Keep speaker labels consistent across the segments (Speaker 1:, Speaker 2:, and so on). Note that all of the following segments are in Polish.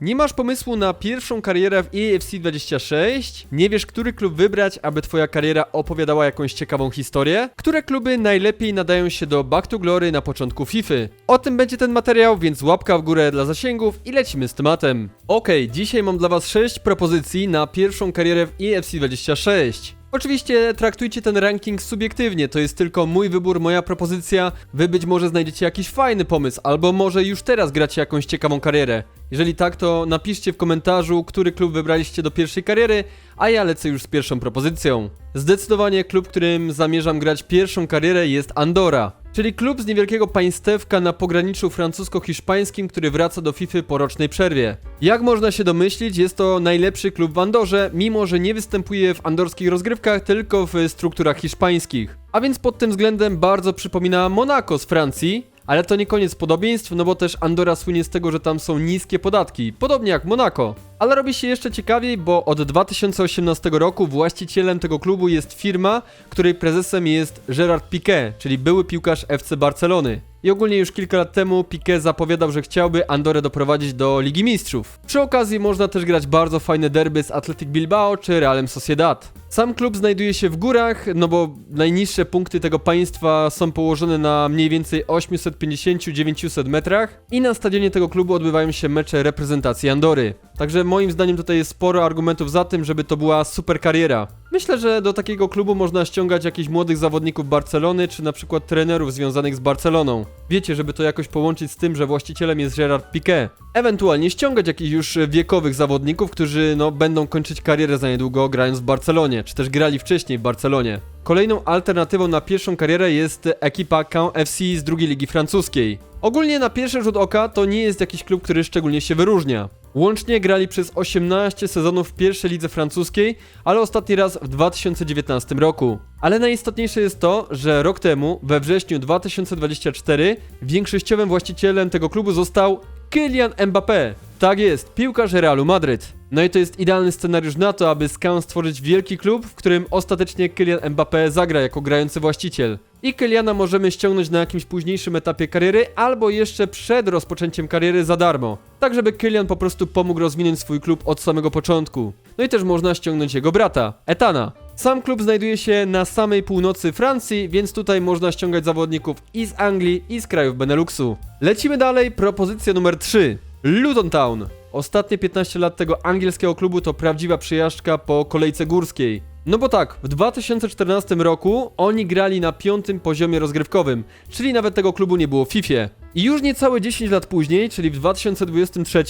Speaker 1: Nie masz pomysłu na pierwszą karierę w E EAFC 26? Nie wiesz, który klub wybrać, aby twoja kariera opowiadała jakąś ciekawą historię? Które kluby najlepiej nadają się do Back to Glory na początku FIFA? O tym będzie ten materiał, więc łapka w górę dla zasięgów i lecimy z tematem. Okej, dzisiaj mam dla was 6 propozycji na pierwszą karierę w E EAFC 26. Oczywiście traktujcie ten ranking subiektywnie, to jest tylko mój wybór, moja propozycja. Wy być może znajdziecie jakiś fajny pomysł, albo może już teraz gracie jakąś ciekawą karierę. Jeżeli tak, to napiszcie w komentarzu, który klub wybraliście do pierwszej kariery, a ja lecę już z pierwszą propozycją. Zdecydowanie klub, którym zamierzam grać pierwszą karierę jest Andorra. Czyli klub z niewielkiego państewka na pograniczu francusko-hiszpańskim, który wraca do FIFA po rocznej przerwie. Jak można się domyślić, jest to najlepszy klub w Andorze, mimo że nie występuje w andorskich rozgrywkach, tylko w strukturach hiszpańskich. A więc pod tym względem bardzo przypomina Monaco z Francji, ale to nie koniec podobieństw, no bo też Andorra słynie z tego, że tam są niskie podatki, podobnie jak Monaco. Ale robi się jeszcze ciekawiej, bo od 2018 roku właścicielem tego klubu jest firma, której prezesem jest Gerard Piqué, czyli były piłkarz FC Barcelony. I ogólnie już kilka lat temu Piqué zapowiadał, że chciałby Andorę doprowadzić do Ligi Mistrzów. Przy okazji można też grać bardzo fajne derby z Athletic Bilbao czy Realem Sociedad. Sam klub znajduje się w górach, no bo najniższe punkty tego państwa są położone na mniej więcej 850-900 metrach i na stadionie tego klubu odbywają się mecze reprezentacji Andory. Także moim zdaniem tutaj jest sporo argumentów za tym, żeby to była super kariera. Myślę, że do takiego klubu można ściągać jakichś młodych zawodników Barcelony, czy na przykład trenerów związanych z Barceloną. Wiecie, żeby to jakoś połączyć z tym, że właścicielem jest Gerard Piqué. Ewentualnie ściągać jakichś już wiekowych zawodników, którzy no będą kończyć karierę za niedługo grając w Barcelonie, czy też grali wcześniej w Barcelonie. Kolejną alternatywą na pierwszą karierę jest ekipa Caen FC z drugiej ligi francuskiej. Ogólnie na pierwszy rzut oka to nie jest jakiś klub, który szczególnie się wyróżnia. Łącznie grali przez 18 sezonów w pierwszej lidze francuskiej, ale ostatni raz w 2019 roku. Ale najistotniejsze jest to, że rok temu, we wrześniu 2024, większościowym właścicielem tego klubu został Kylian Mbappé. Tak jest, piłkarz Realu Madryt. No i to jest idealny scenariusz na to, aby z stworzyć wielki klub, w którym ostatecznie Kylian Mbappé zagra jako grający właściciel. I Kyliana możemy ściągnąć na jakimś późniejszym etapie kariery, albo jeszcze przed rozpoczęciem kariery za darmo. Tak, żeby Kylian po prostu pomógł rozwinąć swój klub od samego początku. No i też można ściągnąć jego brata, Etana. Sam klub znajduje się na samej północy Francji, więc tutaj można ściągać zawodników i z Anglii, i z krajów Beneluxu. Lecimy dalej, propozycja numer 3. Luton Town. Ostatnie 15 lat tego angielskiego klubu to prawdziwa przyjażdżka po kolejce górskiej. No bo tak, w 2014 roku oni grali na piątym poziomie rozgrywkowym, czyli nawet tego klubu nie było w FIFA. I już niecałe 10 lat później, czyli w 2023,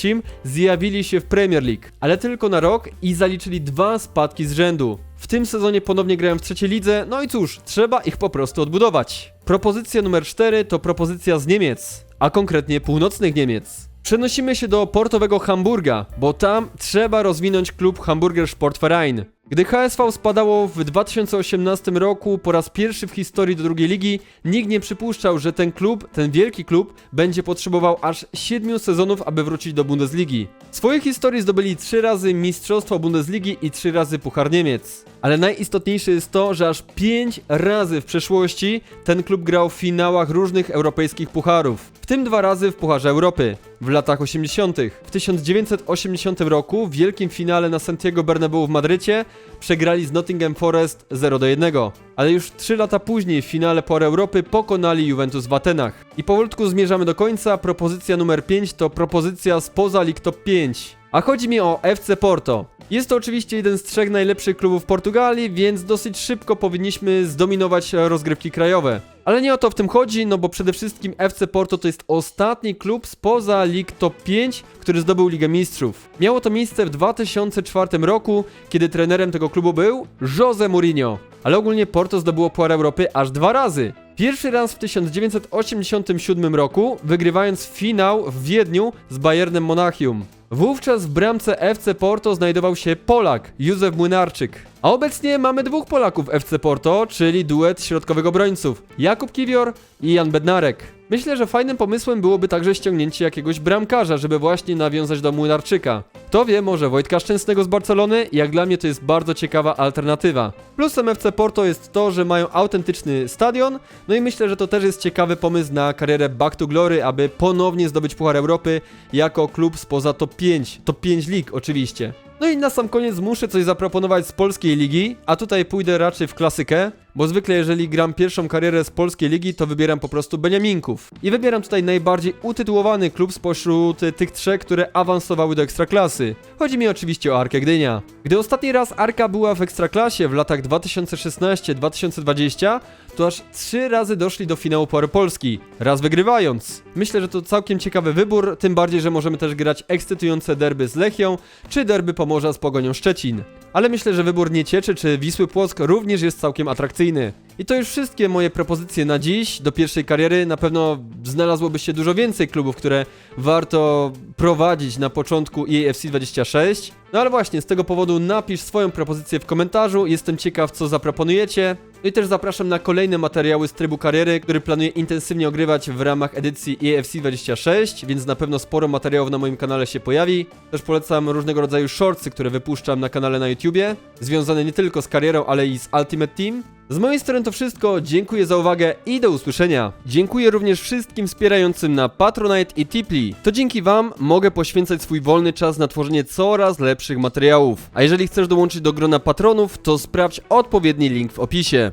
Speaker 1: zjawili się w Premier League, ale tylko na rok i zaliczyli dwa spadki z rzędu. W tym sezonie ponownie grają w trzeciej lidze, no i cóż, trzeba ich po prostu odbudować. Propozycja numer 4 to propozycja z Niemiec, a konkretnie północnych Niemiec. Przenosimy się do portowego Hamburga, bo tam trzeba rozwinąć klub Hamburger Sportverein. Gdy HSV spadało w 2018 roku po raz pierwszy w historii do drugiej ligi, nikt nie przypuszczał, że ten klub, ten wielki klub, będzie potrzebował aż 7 sezonów, aby wrócić do Bundesligi. W swojej historii zdobyli 3 razy Mistrzostwo Bundesligi i 3 razy Puchar Niemiec. Ale najistotniejsze jest to, że aż 5 razy w przeszłości ten klub grał w finałach różnych europejskich pucharów, tym dwa razy w Pucharze Europy w latach 80. W 1980 roku w wielkim finale na Santiago Bernabeu w Madrycie przegrali z Nottingham Forest 0 do 1. Ale już 3 lata później w finale Por Europy pokonali Juventus w Atenach. I powolutku zmierzamy do końca. Propozycja numer 5 to propozycja spoza League Top 5. A chodzi mi o FC Porto. Jest to oczywiście jeden z trzech najlepszych klubów Portugalii, więc dosyć szybko powinniśmy zdominować rozgrywki krajowe. Ale nie o to w tym chodzi, no bo przede wszystkim FC Porto to jest ostatni klub spoza League Top 5, który zdobył Ligę Mistrzów. Miało to miejsce w 2004 roku, kiedy trenerem tego klubu był Jose Mourinho. Ale ogólnie Porto zdobyło Puchar Europy aż dwa razy. Pierwszy raz w 1987 roku, wygrywając finał w Wiedniu z Bayernem Monachium. Wówczas w bramce FC Porto znajdował się Polak, Józef Młynarczyk. A obecnie mamy dwóch Polaków FC Porto, czyli duet środkowych obrońców, Jakub Kiwior i Jan Bednarek. Myślę, że fajnym pomysłem byłoby także ściągnięcie jakiegoś bramkarza, żeby właśnie nawiązać do Młynarczyka. Kto wie, może Wojtka Szczęsnego z Barcelony? Jak dla mnie to jest bardzo ciekawa alternatywa. Plusem FC Porto jest to, że mają autentyczny stadion, no i myślę, że to też jest ciekawy pomysł na karierę Back to Glory, aby ponownie zdobyć Puchar Europy jako klub spoza top 5, top 5 lig oczywiście. No i na sam koniec muszę coś zaproponować z polskiej ligi, a tutaj pójdę raczej w klasykę, bo zwykle jeżeli gram pierwszą karierę z polskiej ligi, to wybieram po prostu Beniaminków. I wybieram tutaj najbardziej utytułowany klub spośród tych trzech, które awansowały do Ekstraklasy. Chodzi mi oczywiście o Arkę Gdynia. Gdy ostatni raz Arka była w Ekstraklasie w latach 2016-2020, to aż trzy razy doszli do finału Pucharu Polski, raz wygrywając. Myślę, że to całkiem ciekawy wybór, tym bardziej, że możemy też grać ekscytujące derby z Lechią, czy derby Pomorza z Pogonią Szczecin. Ale myślę, że wybór Niecieczy czy Wisły Płock również jest całkiem atrakcyjny. I to już wszystkie moje propozycje na dziś, do pierwszej kariery. Na pewno znalazłoby się dużo więcej klubów, które warto prowadzić na początku EAFC 26. No ale właśnie, z tego powodu napisz swoją propozycję w komentarzu, jestem ciekaw co zaproponujecie. No i też zapraszam na kolejne materiały z trybu kariery, który planuję intensywnie ogrywać w ramach edycji E EAFC 26, więc na pewno sporo materiałów na moim kanale się pojawi. Też polecam różnego rodzaju shortsy, które wypuszczam na kanale na YouTubie, związane nie tylko z karierą, ale i z Ultimate Team. Z mojej strony to wszystko, dziękuję za uwagę i do usłyszenia. Dziękuję również wszystkim wspierającym na Patronite i Tipli. To dzięki wam mogę poświęcać swój wolny czas na tworzenie coraz lepszych materiałów. A jeżeli chcesz dołączyć do grona patronów, to sprawdź odpowiedni link w opisie.